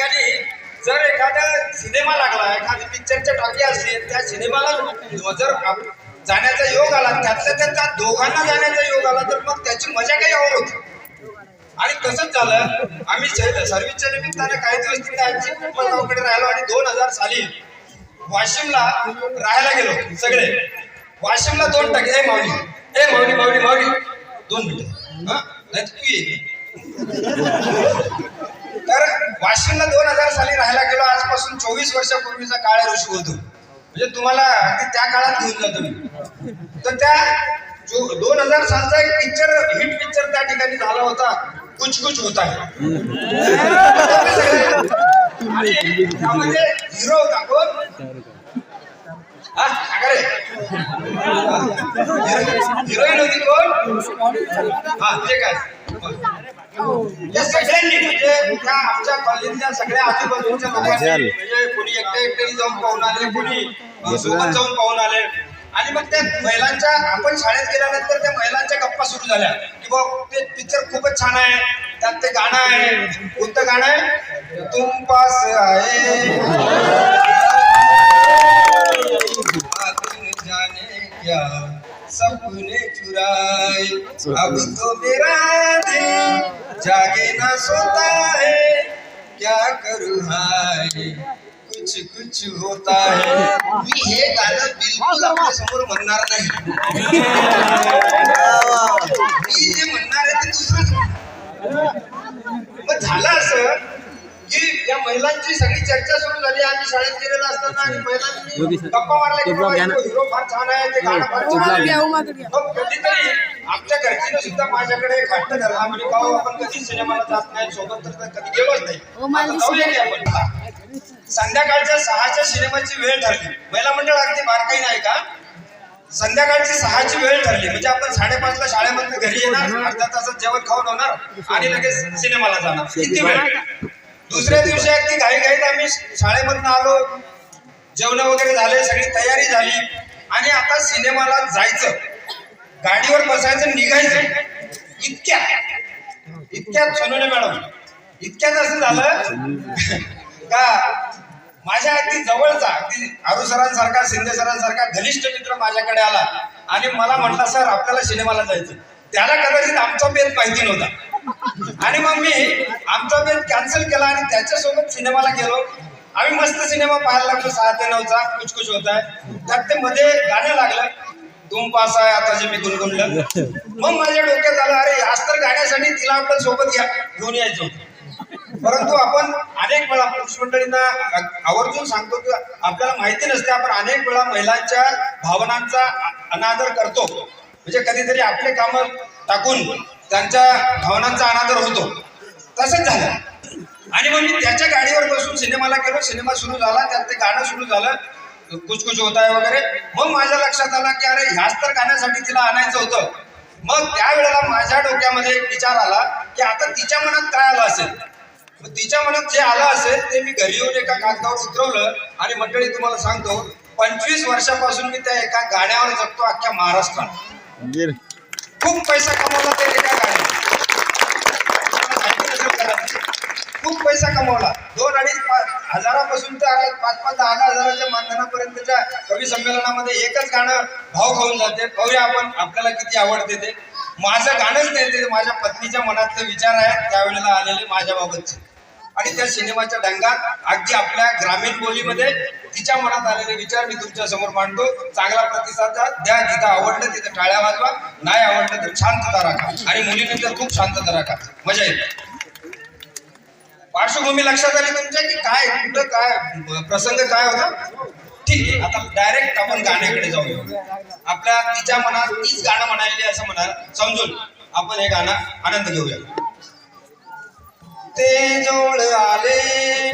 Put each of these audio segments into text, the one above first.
ठिकाणी जर एखादा सिनेमा लागला एखादी पिक्चरच्या टॉकी असली त्या सिनेमाला जर जाण्याचा योग आला त्यातल्या त्यात त्या दोघांना जाण्याचा योग आला तर मग त्याची मजा काही और होती. आणि तसंच झालं आम्ही स- सर्व्हिसच्या निमित्ताने काही दिवस तिथे आमची गावकडे राहिलो आणि दोन हजार साली वाशिमला राहायला गेलो सगळे. वाशिमला दोन टाके ए माऊली ए माऊली माऊली माऊली दोन मिनिटं. हा? नाही तू ये. तर वाशिमला दोन हजार साली राहायला गेलो. आजपासून चोवीस वर्षापूर्वीचा काळ ऋषी होतो म्हणजे तुम्हाला अगदी त्या काळात घेऊन जातो मी तर त्या जो दोन हजार सालचा एक पिक्चर हिट पिक्चर त्या ठिकाणी झाला होता. कुछ कुछ होता त्यामध्ये हिरो होता कोण? हिरोईन होती कोण? हा ते काय? सगळ्यांनी म्हणजे त्या आमच्या कॉलनीतल्या सगळ्या आजूबाजूच्या लोकांनी म्हणजे कोणी एकटे एकटे जाऊन पाहून आले कोणी अ, सोबत जाऊन पाहून आले. आणि मग त्या महिलांच्या आपण शाळेत गेल्यानंतर त्या महिलांच्या गप्पा सुरू झाल्या. की बा ते पिक्चर खूपच छान आहे. त्यात ते गाणं आहे. कोणतं गाणं आहे? तुम पास आहे. तुम जाने क्या सपने चुराए? अब तो मेरा दिल जागे ना सोता है क्या करू हाय? कुछ कुछ होता है। मी हे गाणं बिलकुल आपल्यासमोर म्हणणार नाही. मी जे म्हणणार आहे ते दुसरंच मग झालं असं या महिलांची सगळी चर्चा सुरू झाली. आम्ही शाळेत गेलेलो असताना आणि महिलांनी गप्पा मारल्या की बाबा हिरो फार छान आहे ते गाणं फार मग कधीतरी आमच्या घरचीने सुद्धा माझ्याकडे खाट्ट धरला म्हणजे भाऊ आपण कधी सिनेमाला जात नाही सोबत तर कधी गेलोच नाही. आपण. संध्याकाळच्या सहाच्या सिनेमाची वेळ ठरली. महिला मंडळ अगदी बारकाई नाही का? संध्याकाळची सहाची वेळ ठरली. म्हणजे आपण साडेपाचला शाळेमधनं घरी येणार अर्ध्या तासात जेवण खाऊन होणार आणि लगेच सिनेमाला जाणार. किती वेळ? दुसऱ्या दिवशी अगदी घाई घाईत आम्ही शाळेमधनं आलो. जेवण वगैरे झाले सगळी तयारी झाली. आणि आता सिनेमाला जायचं. गाडीवर बसायचं निघायचं. इतक्या इतक्यात सोनवणे मॅडम इतक्यात असं झालं का माझ्या अगदी जवळचा अगदी आरू सरांसारखा शिंदे सरांसारखा घनिष्ठ मित्र माझ्याकडे आला. आणि मला म्हटलं सर आपल्याला सिनेमाला जायचं त्याला कदाचित आमचा बेत माहिती नव्हता. आणि मग मी आमचा बेन कॅन्सल केला आणि त्याच्यासोबत सिनेमाला गेलो. आम्ही मस्त सिनेमा पाहायला लागलो सहा ते नऊचा. कुछ कुछ होत आहे त्यात ते मध्ये गाणं लागलं. तुम पास आहे आता जे मी गुणगुणलं. मग माझ्या डोक्यात आलं अरे आज तर गाण्यासाठी तिला आपण सोबत घ्या घेऊन यायचो परंतु आपण अनेक वेळा पुरुष मंडळींना आवर्जून सांगतो की आपल्याला माहिती नसते आपण अनेक वेळा महिलांच्या भावनांचा अनादर करतो. म्हणजे कधीतरी आपले काम टाकून त्यांच्या भावनांचा अनादर होतो. तसंच झालं. आणि मग मी त्याच्या गाडीवर बसून सिनेमाला गेलो. सिनेमा सुरू झाला. त्यात ते गाणं सुरू झालं. कुछ कुछ होत आहे वगैरे. मग माझ्या लक्षात आला की अरे ह्याच तर गाण्यासाठी तिला आणायचं होतं. मग त्यावेळेला माझ्या डोक्यामध्ये एक विचार आला की आता तिच्या मनात काय आलं असेल? मग तिच्या मनात जे आलं असेल ते मी घरी येऊन एका कागदावर उतरवलं आणि मंडळी तुम्हाला सांगतो पंचवीस वर्षापासून मी त्या एका गाण्यावर जगतो अख्ख्या महाराष्ट्रात. म्हणजे खूप पैसा कमावला ते एका गाण्यात खूप पैसा कमावला. दोन अडीच पाच हजारापासून तर पाच पाच दहा दहा हजाराच्या मानधनापर्यंतच्या कवी संमेलनामध्ये एकच गाणं भाव खाऊन जाते. पाहूया आपण आपल्याला किती आवडते ते. माझं गाणंच नाही ते. माझ्या पत्नीच्या मनातले विचार आहेत. त्यावेळेला आलेले माझ्याबाबतचे. आणि त्या सिनेमाच्या ढंगात अगदी आपल्या ग्रामीण बोलीमध्ये तिच्या मनात आलेले विचार मी तुमच्यासमोर मांडतो. चांगला प्रतिसाद द्या. द्या जिथं आवडलं तिथं टाळ्या वाजवा. नाही आवडलं तर शांतता राखा. आणि मुलींनी तर खूप शांतता राखा. मजा येईल. पार्श्वभूमी लक्षात आली तुमच्या की काय कुठं काय प्रसंग काय होता? ठीक आहे आता डायरेक्ट आपण गाण्याकडे जाऊया. आपल्या तिच्या मनात तीच गाणं म्हणायली असं म्हणाल. समजून आपण हे गाणं आनंद घेऊया. ते जोड आले.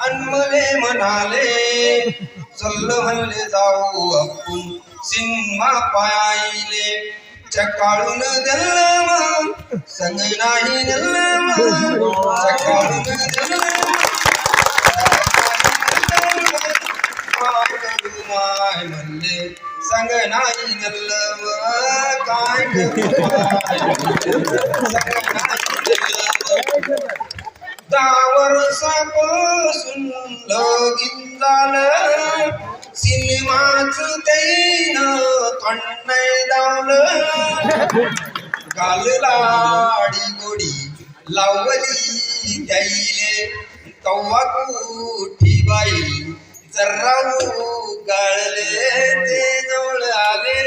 अनमले म्हणाले चल्ल म्हणले जाऊ आपण सिनेमा पाहिले चकाळून दिल संग नाही दिल चकाळून माय म्हणले संग नाही दिल काय संग नाही दिलं. वर्षापासून लगीन झालं. सिनेमाच तेन थंडाय दावलं. काल लाडी गोडी लावली द्यायले कव्वा कुठी बाई जरा गाळले ते जवळ आले.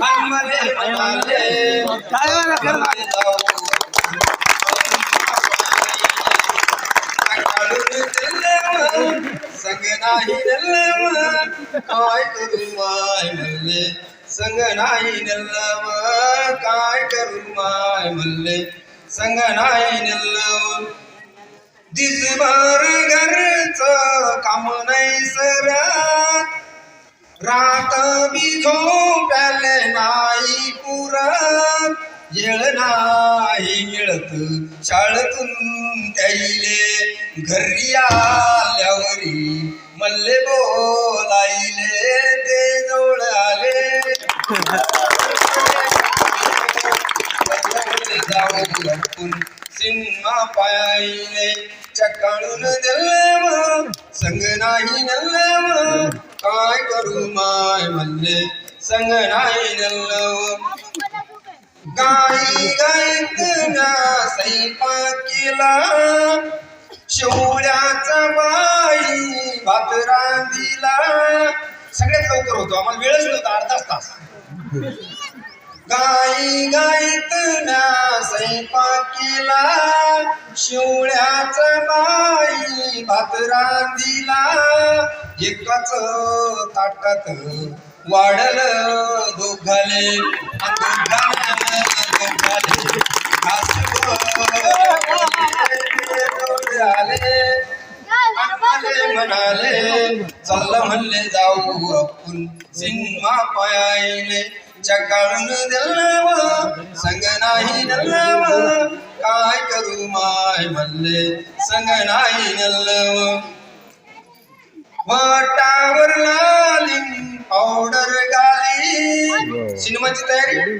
आणि मले म्हणाले "मला जाऊ संग नाही नल्लव. काय करू माय म्हणले संग नाही नल्लव. काय करू माय म्हणले संग नाही नल्लव. दिसभर घरच काम नाही सरा रात बी झोप्याले नाही पुरा. येळ नाही मिळत शाळेतून त्याईले घरी आल्यावरी मल्ले बोलायले ते जवळ आले. जाऊ सिन्हा सिन्मा पायाले चकाळून दिलव संग नाही नल्लव काय करू माय म्हणले संग नाही नल्लव गाई गायत ना सैपाक केला शेवड्याचा बाई भात रांधीला. सगळ्यात लवकर होतो. आम्हाला वेळच नव्हता अर्धाच तास. गाई गाईत ना स्वयंपाक केला शिवळ्याचा बाई भात रांधीला. एकाच ताटात वाढल दोघाले म्हणाले चाललं म्हणले जाऊ आपण सिनेमा पायाले चकाळून दिलव संग नाही नल्लव काय करू माय म्हणले संग नाही नल्लव वाटावर लालिंग पावडर गाली सिनेमाची तयारी?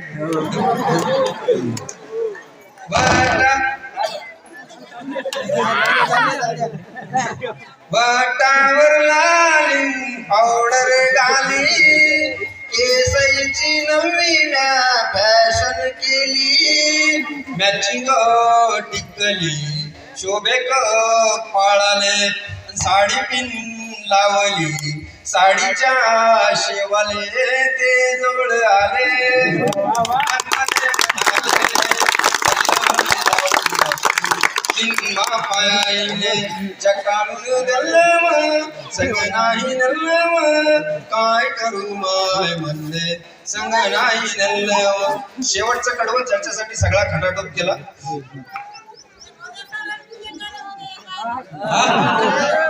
वाटा. वाटावर लालिंग पावडर गाली केसईची नवीन फॅशन केली. मॅचिंग टिकली. शोभेक पाळाले. साडी पिन लावली. साडीच्या शेवाले ते जवळ आले. चकाळून दिलव संग नाही नल्लव काय करू माय म्हणले संग नाही शेवटचं कडवं चर्चेसाठी सगळा खटाटोप केला. मोराला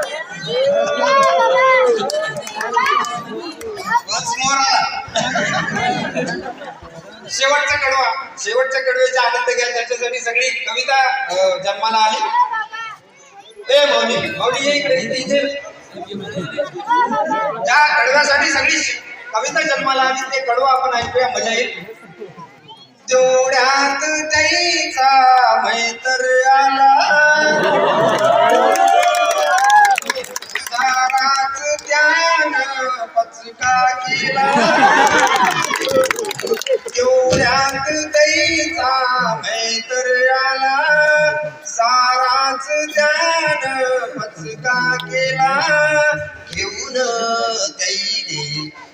शेवटचा कडवा. शेवटच्या कडव्याचा आनंद घ्या. त्याच्यासाठी सगळी कविता जन्माला आली. ए मौनी मौनी ये इकडे इथे त्या कडव्यासाठी सगळी कविता जन्माला आली. ते कडवा आपण ऐकूया. मजा येईल. तेवढ्यात त्याचा मैत्र आला.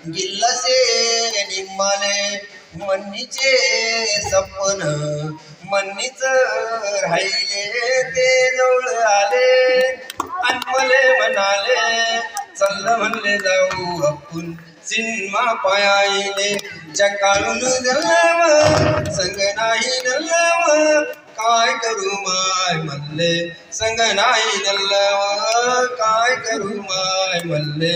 गिल्लसे निम्माले मन्नीचे सपन मन्नीच राहिले ते जवळ आले. आणि म्हणाले चल म्हणले जाऊ आपण सिनेमा पायाले चकाळून दिलाव संग नाही नल्लाव काय करू माय म्हणले. संग नाही नल्लाव काय करू माय म्हणले.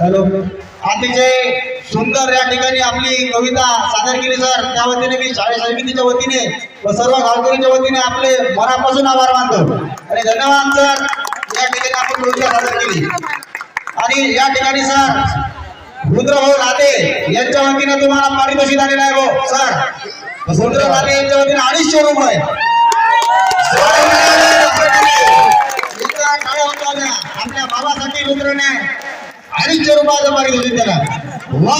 हॅलो. अतिशय सुंदर या ठिकाणी आपली कविता सादर केली सर. त्या वतीने मी शाळा समितीच्या वतीने व सर्व गावकऱ्यांच्या वतीने आपले मनापासून आभार मानतो. आणि धन्यवाद सर. या ठिकाणी आपण कविता सादर केली. आणि या ठिकाणी सर रुद्रभाऊ लादे यांच्या वतीने तुम्हाला पारितोषिक आलेलं आहे भाऊ सर. रुद्र लादे यांच्या वतीने अडीचशे रुपये. आपल्या बाबासाठी रुद्रने अडीचशे रुपयाचं पारितोषिक दिलं वा.